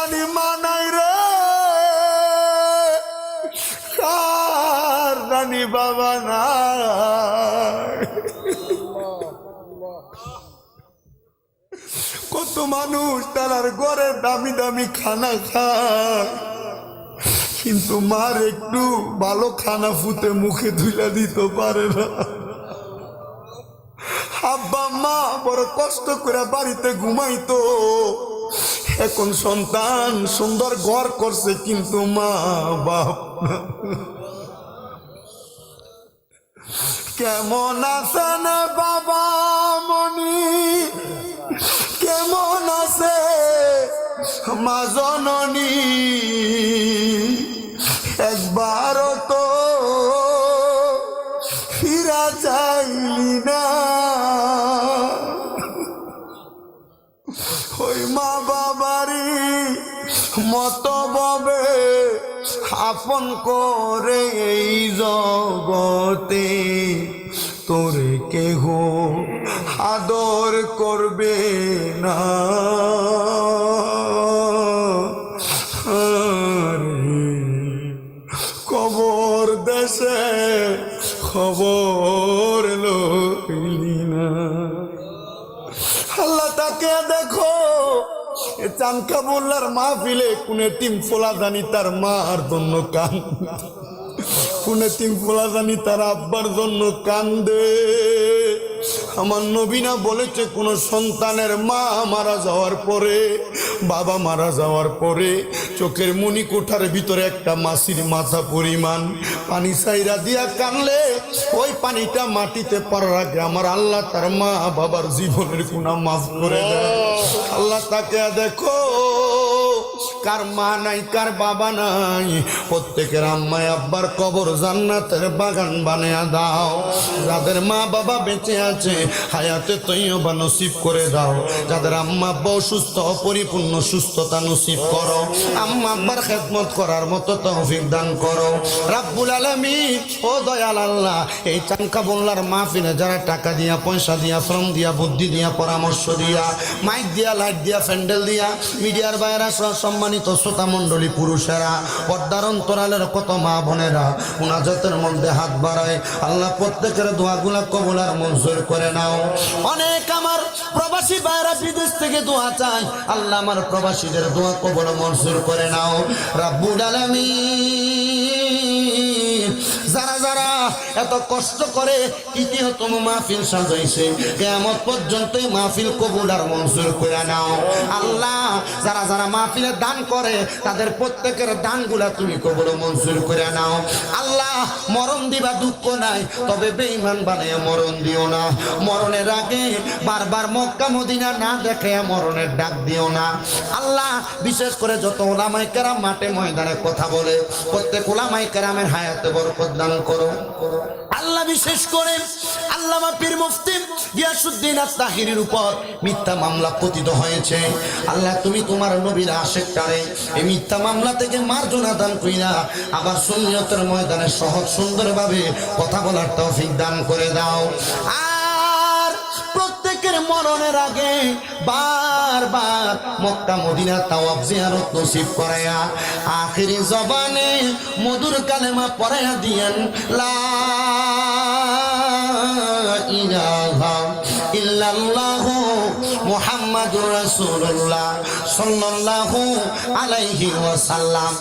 রানী মানাই রে। কার রানী বাবা না কত মানুষ তার ঘরে দামি দামি খানা খায়। কিন্তু মার একটু ভালো খানা ফুতে মুখে ধুলা দিতে পারে না। আব্বা মা বড় কষ্ট করে বাড়িতে ঘুমাইতো। এখন সন্তান সুন্দর ঘর করছে কিন্তু মা বাপ। কেমন আছেন বাবা মনি কেমন আছে মা জননী? একবারও তো ফিরা চাইলি না। ওই মা বাবারি মত ববে আপন করে এই জগতে। তোরে কেহ আদর করবে না। কবর দেশে খবর লইলি। চানকা বললার মাহফিলে কোনে তিন ফোলা জানি তার মা আর জন্য কান কোনে তিন ফোলা জানি তার আব্বার জন্য কান্দে। আমার নবীনা বলেছে কোন সন্তানের মা মারা যাওয়ার পরে, বাবা মারা যাওয়ার পরে চোখের মনি কোঠার ভিতরে একটা মাসির মাথা পরিমাণ পানি সাইরা দিয়া কানলে, ওই পানিটা মাটিতে পড়ার আগে আমার আল্লাহ তার মা বাবার জীবনের গুণা মাফ করে দেয়। আল্লাহ তাকে দেখো কার মা নাই, কার বাবা নাই? প্রত্যেকের আম্মায় আব্বার কবর জান্নাতের বাগান বানিয়ে দাও। যাদের মা বাবা বেঁচে আছে, হায়াতে তৈবা নসিব করে দাও। যাদের আম্মা আব্বা অসুস্থ অপরিপূর্ণ সুস্থতা নসিব করো। আম্মা আব্বার খেদমত করার মতো তৌফিক দান করো। রাব্বুল আলামিন, ও দয়াল আল্লাহ, এই চাঙ্কা বললার মাহফিলে যারা টাকা দিয়া, পয়সা দিয়া, শ্রম দিয়া, বুদ্ধি দিয়া, পরামর্শ দিয়া, মাইক দিয়া, লাইট দিয়া, প্যান্ডেল দিয়া, মিডিয়ার বাইরা সহ সম্মানিত শ্রোতা মণ্ডলী পুরুষেরা, পর্দার অন্তরালের কত মা বোনেরা, মুনাজাতের মধ্যে হাত বাড়ায়, আল্লাহ প্রত্যেকের দোয়াগুলা কবলার মঞ্জুর করে নাও। অনেক আমার প্রবাসী বাইরা বিদেশ থেকে দোয়া চাই আল্লাহ আমার প্রবাসীদের দোয়া কবল মঞ্জুর করে নাও। রাব্বুল আলামিন, যারা যারা এত কষ্ট করে ইতিহতম মাহফিল সাজাইছে? কেমন পর্যন্ত মাহফিল কবুল আর মঞ্জুর করে নাও। আল্লাহ, যারা যারা মাহফিলে দান করে, তাদের প্রত্যেকের দানগুলা তুমি কবুল মঞ্জুর করে নাও। আল্লাহ, মরণ দিবা দুঃখ নাই, তবে বেঈমান বানিয়ে মরণ দিও না। মরণের আগে বারবার মক্কা, মদিনা না দেখে মরণের ডাক দিও না। আল্লাহ, বিশেষ করে যত ওলামাই কেরাম মাঠে ময়দানে কথা বলে, প্রত্যেক ওলামাই কেরামের হায়াতে বরকত দান করো। আল্লাহ বিশেষ করে আল্লামা পীর মুফতি গিয়াসুদ্দিন আত্মাহিরির উপর মিথ্যা মামলা পতিত হয়েছে। আল্লাহ, তুমি তোমার নবীর আশেক টারে এই মিথ্যা মামলা থেকে মার্জনা দান কইরা আবার সুন্নিয়তের ময়দানে সহজ সুন্দরভাবে কথা বলার তৌফিক দান করে দাও। আর প্রত্যেকের মরণের আগে বারবার মক্কা মদিনা তাওয়াব জিয়ারত নসিব করায়া আখিরি জবানে মধুর কালেমা পড়ায়া দিয়েন, লা ইলাহা ইল্লাল্লাহু মুহাম্মাদুর রাসূলুল্লাহ সাল্লাল্লাহু আলাইহি ওয়াসাল্লাম।